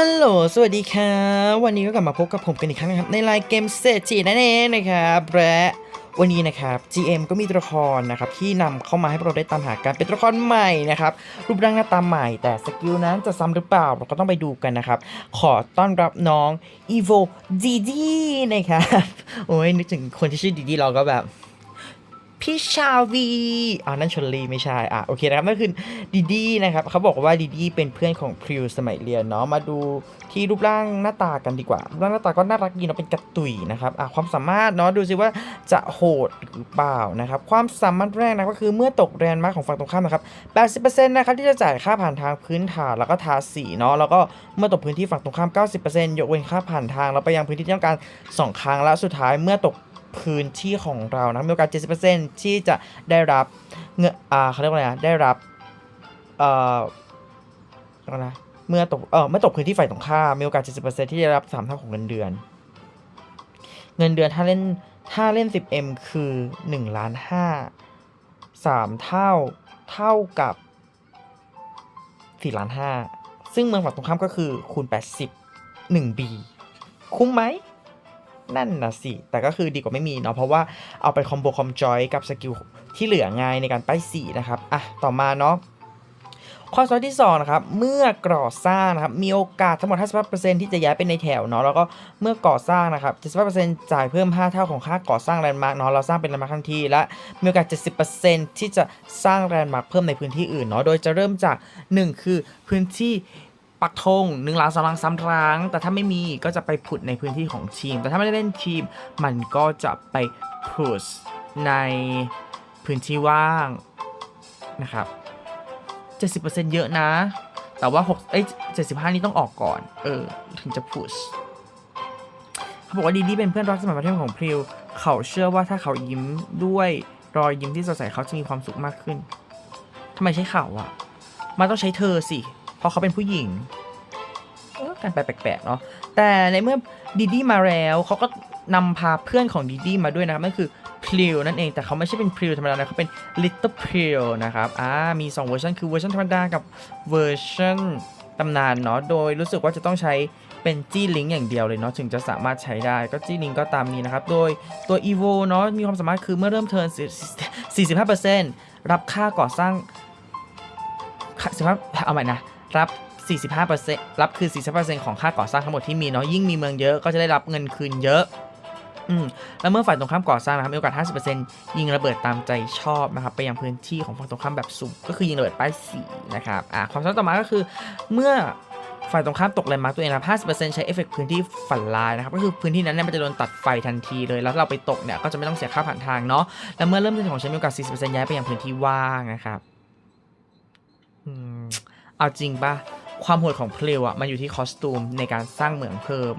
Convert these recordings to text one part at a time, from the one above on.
ฮัลโหล สวัสดีครับ วันนี้ก็กลับมาพบกับผมกันอีกครั้งนะครับ ในไลน์เกมเศรษฐีนั่นเองนะครับ และวันนี้นะครับ GM ก็มีตัวละครนะครับที่นำเข้ามาให้พวกเราได้ตามหากันเป็นตัวละครใหม่นะครับ รูปร่างหน้าตาใหม่ แต่สกิลนั้นจะซ้ำหรือเปล่าเราก็ต้องไปดูกันนะครับ ขอต้อนรับน้อง Evo DD นะครับ โอ้ยนึกถึงคนที่ชื่อ DD เราก็แบบ พี่ชาวีอ่านั่นชนลีไม่ใช่ อะ โอเคนะครับนั่นคือดีดีนะครับ เขาบอกว่าดีดีเป็นเพื่อนของพริวสมัยเรียนเนาะ มาดูที่รูปร่างหน้าตากันดีกว่า รูปร่างหน้าตาก็น่ารักดีเนาะ เป็นกระตุยนะครับ อะ ความสามารถเนาะ ดูสิว่าจะโหดหรือเปล่านะครับ ความสามารถแรกนะก็คือเมื่อตกแรนมาร์คของฝั่งตรงข้ามนะครับ 80%นะครับที่จะจ่ายค่าผ่านทางพื้นฐานแล้วก็ทาสีเนาะ แล้วก็เมื่อตกพื้นที่ฝั่งตรงข้าม 90%ยกเว้นค่าผ่านทางแล้วไปยังพื้นที่ที่ต้องการสองครั้งแล้วสุดท้ายเมื่อตก พื้นที่ของเรานะมีโอกาส 70%ที่จะได้รับเงินอ่าเขาเรียกว่าอะไรนะได้รับเอ่ออะไรนะเมื่อตกเออเมื่อตกพื้นที่ฝ่ายตรงข้ามมีโอกาส 70%ที่จะรับ 3 เท่าของเงินเดือน เงินเดือนถ้าเล่นถ้าเล่น 10M คือ1ล้าน5 3 เท่าเท่ากับ4ล้าน5ซึ่งเมืองฝั่งตรงข้ามก็คือคูณ 80 1B คุ้มไหม นั่นนะสิ แต่ก็คือดีกว่าไม่มีเนาะเพราะว่าเอาไปคอมโบคอมจอยกับสกิลที่เหลือไงในการป้ายสีนะครับอะต่อมาเนาะข้อสอบที่2นะครับเมื่อก่อสร้างนะครับมีโอกาสทั้งหมด 55%ที่จะย้ายไปในแถวเนาะแล้วก็เมื่อก่อสร้างนะครับ75%จ่ายเพิ่ม 5 เท่าของค่าก่อสร้างแลนด์มาร์กเนาะเราสร้างเป็นแลนด์มาร์กทันทีและมีโอกาส 70%ที่จะสร้างแลนด์มาร์กเพิ่มในพื้นที่อื่นเนาะโดยจะเริ่มจาก 1 คือพื้นที่ ปักธงหนึ่งหลังสองหลังสามครั้งแต่ถ้าไม่มีก็จะไปผุดในพื้นที่ของทีม แต่ถ้าไม่ได้เล่นทีม มันก็จะไปพุชในพื้นที่ว่างนะครับ 70%เยอะนะ แต่ว่า6เอ้ย75 นี่ต้องออกก่อน เออ ถึงจะพุชเขาบอกว่าดีดีเป็นเพื่อนรักสมัยประเทศของพริว เขาเชื่อว่าถ้าเขายิ้มด้วยรอยยิ้มที่สดใสเขาจะมีความสุขมากขึ้นทำไมใช้เขาอะมันต้องใช้เธอสิ เพราะเขาเป็นผู้หญิงเออการไปแปลกๆเนาะแต่ในเมื่อดีดี้มาแล้วเขาก็นำพาเพื่อนของดีดี้มาด้วยนะครับนั่นคือพลิวนั่นเองแต่เขาไม่ใช่เป็นพลิวธรรมดานะเขาเป็น Little p r i l นะครับอ่ามี2เวอร์ชันคือเวอร์ชันธรรมดากับเวอร์ชันตำนานเนาะโดยรู้สึกว่าจะต้องใช้เป็นจี้ลิงอย่างเดียวเลยเนาะถึงจะสามารถใช้ได้ก็จี้ลิงก็ตามนี้นะครับ โดยตัว EVO เนาะมีความสามารถคือเมื่อเริ่มเทิร์น45%รับค่าก่อสร้างสิบห้าเอาใหม่นะ รับ45%รับคือ45%ของค่าก่อสร้างทั้งหมดที่มีเนาะยิ่งมีเมืองเยอะก็จะได้รับเงินคืนเยอะอืมแล้วเมื่อฝ่ายตรงข้ามก่อสร้างนะครับมีโอกาส 50%ยิงระเบิดตามใจชอบนะครับไปยังพื้นที่ของฝั่งตรงข้ามแบบสุ่มก็คือยิงระเบิดป้ายสีนะครับอ่าความสำคัญต่อมาก็คือ เมื่อฝ่ายตรงข้ามตกแรงมาร์กตัวเองนะ50%ใช้เอฟเฟกต์พื้นที่ฝันลายนะครับ ก็คือพื้นที่นั้นเนี่ยมันจะโดนตัดไฟทันทีเลย แล้วเราไปตกเนี่ยก็จะไม่ต้องเสียค่าผ่านทางเนาะ แล้วเมื่อเริ่มเทิร์นของฉันมีโอกาส40%ย้ายไปยังพื้นที่ว่างนะครับ เอาจริงปะความโหดของเพลวอะมันอยู่ที่คอสตูมในการสร้างเหมืองเพิ่ม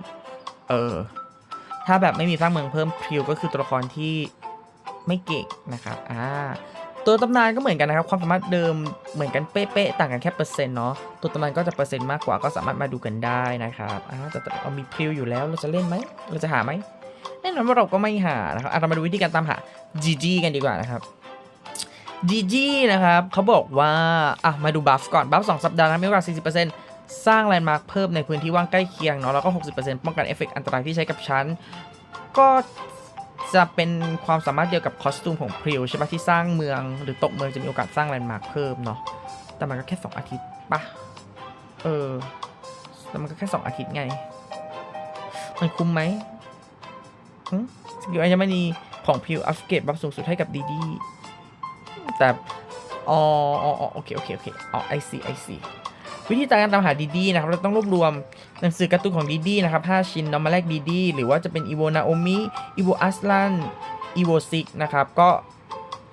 เออ ถ้าแบบไม่มีสร้างเหมืองเพิ่มเพลวก็คือตัวละครที่ไม่เก่งนะครับอ่าตัวตำนานก็เหมือนกันนะครับ ความสามารถเดิมเหมือนกันเป๊ะๆต่างกันแค่เปอร์เซ็นต์เนาะตัวตำนานก็จะเปอร์เซ็นต์มากกว่าก็สามารถมาดูกันได้นะครับอ่าแต่เรามีเพลวอยู่แล้วเราจะเล่นไหมเราจะหาไหมแน่นอนว่าเราก็ไม่หานะครับอะเรามาดูวิธีการตามหา GG กันดีกว่านะครับ จีจีนะครับเขาบอกว่า อะ มาดูบัฟก่อน บัฟ 2 สัปดาห์นะมีโอกาส 40%สร้างแลนด์มาร์คเพิ่มในพื้นที่ว่างใกล้เคียงเนาะแล้วก็ 60%ป้องกันเอฟเฟกต์อันตรายที่ใช้กับชั้น ก็จะเป็นความสามารถเดียวกับคอสตูมของพริวใช่ปะที่สร้างเมืองหรือตกเมืองจะมีโอกาสสร้างแลนด์มาร์คเพิ่มเนาะแต่มันก็แค่ 2 อาทิตย์ปะเออแต่มันก็แค่ 2 อาทิตย์ไง มันคุ้มไหมหึสกิลอัญมณีของพริวอัปเกรดบัฟสูงสุดให้กับดีดี แต่อ๋ออ๋ออ๋อโอเคโอเคโอเคอ๋อไอซีไอซีวิธีการตามหาดีดีนะครับ เราต้องรวบรวมหนังสือการ์ตูนของดีดีนะครับ 5 ชิ้นนำมาแลกดีดีหรือว่าจะเป็นอีโวนาโอมิอีโวอัสลันอีโวซิกนะครับ ก็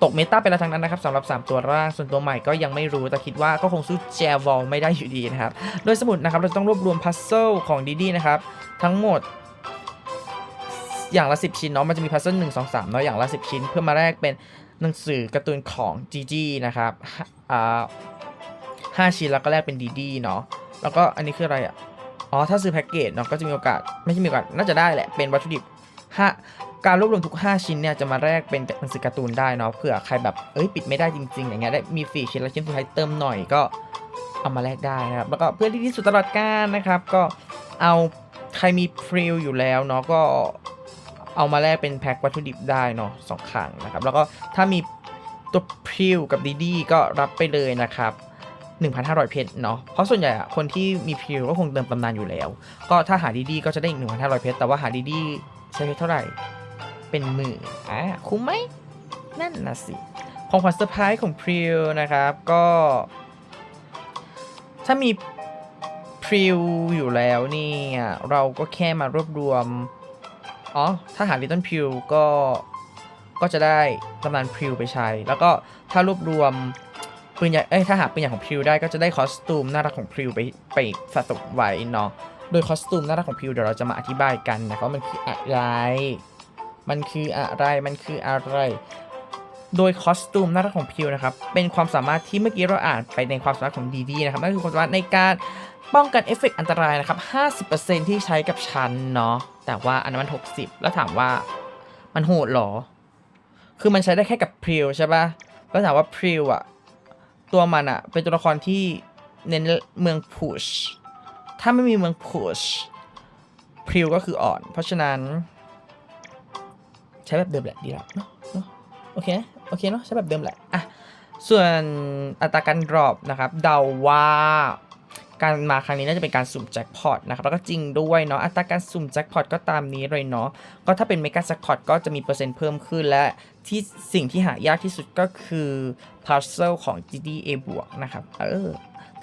ตกเมตาไปแล้วทั้งนั้นนะครับสำหรับ 3 ตัวร่างส่วนตัวใหม่ก็ยังไม่รู้ แต่คิดว่าก็คงสู้แจวอลไม่ได้อยู่ดีนะครับ โดยสมุดนะครับ เราต้องรวบรวมพัซเซิลของดีดีนะครับ ทั้งหมดอย่างละ 10 ชิ้นเนาะมันจะมีพัซเซิล1 2 3เนาะอย่างละ 10 ชิ้นเพื่อมาแลกเป็น หนังสือการ์ตูนของ GG นะครับห้าอ่าห้าชิ้นแล้วก็แลกเป็นดีดีเนาะแล้วก็อันนี้คืออะไรอะอ๋อถ้าซื้อแพ็กเกจเนาะก็จะมีโอกาสไม่ใช่มีโอกาสน่าจะได้แหละเป็นวัตถุดิบห้าการรวบรวมทุก 5 ชิ้นเนี่ยจะมาแลกเป็นหนังสือการ์ตูนได้เนาะเผื่อใครแบบเอ้ยปิดไม่ได้จริงๆ อย่างเงี้ยได้มีฟรีชิ้นละชิ้นสุดท้ายเติมหน่อยก็เอามาแลกได้นะครับแล้วก็เพื่อที่ที่สุดตลอดกาลนะครับ ก็เอาใครมีพริวอยู่แล้วเนาะก็ เอามาแลกเป็นแพ็ควัตถุดิบได้เนาะสองครั้งนะครับ แล้วก็ถ้ามีตัวพริวกับดีดีก็รับไปเลยนะครับ 1,500 เพชรเนาะเพราะส่วนใหญ่อะคนที่มีพริวก็คงเติมตำนานอยู่แล้ว ก็ถ้าหาดีดีก็จะได้อีก1,500 เพชรแต่ว่าหาดีดีใช้เพชรเท่าไหร่ เป็นหมื่นอะคุ้มไหมนั่นนะสิของขวัญเซอร์ไพรส์ของพริวนะครับก็ ถ้ามีพริวอยู่แล้วเนี่ยเราก็แค่มารวบรวม อ๋อ ถ้าหาลิตเติ้ลพิวก็ก็จะได้ตำนานพิวไปใช้ แล้วก็ถ้ารวบรวมปืนใหญ่ เอ้ย ถ้าหาปืนใหญ่ของพิวได้ก็จะได้คอสตูมน่ารักของพิวไปไปสะสมไว้เนาะ โดยคอสตูมน่ารักของพิวเดี๋ยวเราจะมาอธิบายกันนะครับว่ามันคืออะไร มันคืออะไร มันคืออะไร โดยคอสตูมน่ารักของพิวนะครับ เป็นความสามารถที่เมื่อกี้เราอ่านไปในความสามารถของดีดีนะครับ นั่นคือความสามารถในการป้องกันเอฟเฟกต์อันตรายนะครับ 50%ที่ใช้กับฉันเนาะ แต่ว่าอันนั้นมัน 60 แล้วถามว่ามันโหดเหรอ คือมันใช้ได้แค่กับพริวใช่ปะแล้วถามว่าพริวอะตัวมันอะเป็นตัวละครที่เน้นเมืองพุช ถ้าไม่มีเมืองพุชพริวก็คืออ่อน เพราะฉะนั้น ใช้แบบเดิมแหละดีแล้วเนาะเนาะโอเค โอเคเนาะใช้แบบเดิมแหละ อะ ส่วนอัตราการดรอปนะครับ เดาว่า การมาครั้งนี้น่าจะเป็นการสุ่มแจ็คพอตนะครับแล้วก็จริงด้วยเนาะอัตราการสุ่มแจ็คพอตก็ตามนี้เลยเนาะก็ถ้าเป็นเมกาแจ็คพอตก็จะมีเปอร์เซ็นต์เพิ่มขึ้นและที่สิ่งที่หายากที่สุดก็คือพาร์เซลของ GDA บวกนะครับเออ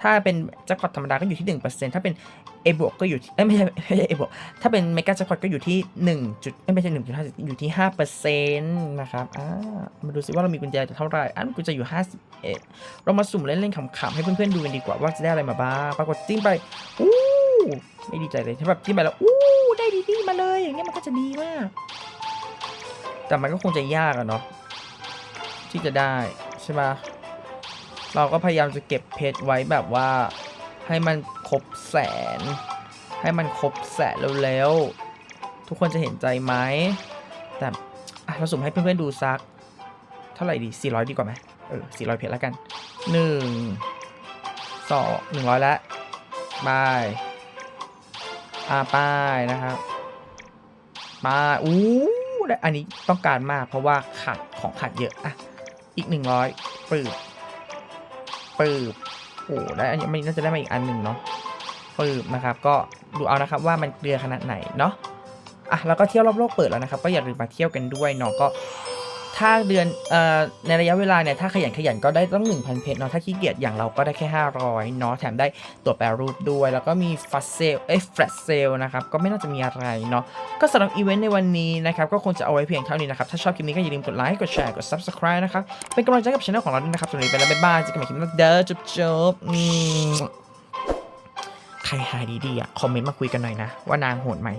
ถ้าเป็นแจ็คพอตธรรมดาก็อยู่ที่ 1%ถ้าเป็น A บวกก็อยู่ที่เอ้ยไม่ใช่ไม่ใช่ A บวกถ้าเป็นเมกาแจ็คพอตก็อยู่ที่1จุดไม่ใช่1.5อยู่ที่5%นต์นะครับอ่ามาดูซิว่าเรามีกุญแจเท่าไหร่อะกุญแจอยู่ 51 เรามาสุ่มเล่นๆขำๆให้เพื่อนๆดูกันดีกว่าว่าจะได้อะไรมาบ้างปรากฏจิ้มไปอู้ไม่ดีใจเลยถ้าแบบจิ้มไปแล้วอู้ได้ดีๆมาเลยอย่างเงี้ยมันก็จะดีมาก แต่มันก็คงจะยากอะเนาะที่จะได้ใช่ไหมเราก็พยายามจะเก็บเพชรไว้แบบว่า ให้มันครบแสน ให้มันครบแสนเร็วๆ ทุกคนจะเห็นใจไหม แต่เราสุ่มให้เพื่อนๆดูซัก เท่าไหร่ดี 400 ดีกว่าไหมเออ 400 เพชรแล้วกัน 1 2 100แล้วบายอาป้ายนะครับป้าอู้อันนี้ต้องการมากเพราะว่าขาดของขาดเยอะ อะ อีก 100ปืบปืบ โอ้ได้อันนี้มันน่าจะได้มาอีกอันหนึ่งเนาะปืบนะครับ ก็ดูเอานะครับว่ามันเกลือขนาดไหนเนาะอะแล้วก็เที่ยวรอบโลกเปิดแล้วนะครับ ก็อย่าลืมมาเที่ยวกันด้วยเนาะก็ ถ้าเดือนเอ่อในระยะเวลาเนี่ยถ้าขยันขยันก็ได้ต้อง 1,000 เพชรเนาะถ้าขี้เกียจอย่างเราก็ได้แค่ 500เนาะแถมได้ตัวแปรรูปด้วย แล้วก็มีฟัสเซลเอ้แฟลชเซลนะครับก็ไม่น่าจะมีอะไรเนาะก็สำหรับอีเวนต์ในวันนี้นะครับก็คงจะเอาไว้เพียงเท่านี้นะครับถ้าชอบคลิปนี้ก็อย่าลืมกดไลค์กดแชร์กด subscribe นะครับเป็นกำลังใจกับช่องของเราด้วยนะครับสวัสดีไปแล้วบ๊ายบายเจอกันใหม่คลิปหน้าเด้อจุ๊บจุ๊บใครหายดีๆอะคอมเมนต์มาคุยกันหน่อยนะว่านางโหดไหม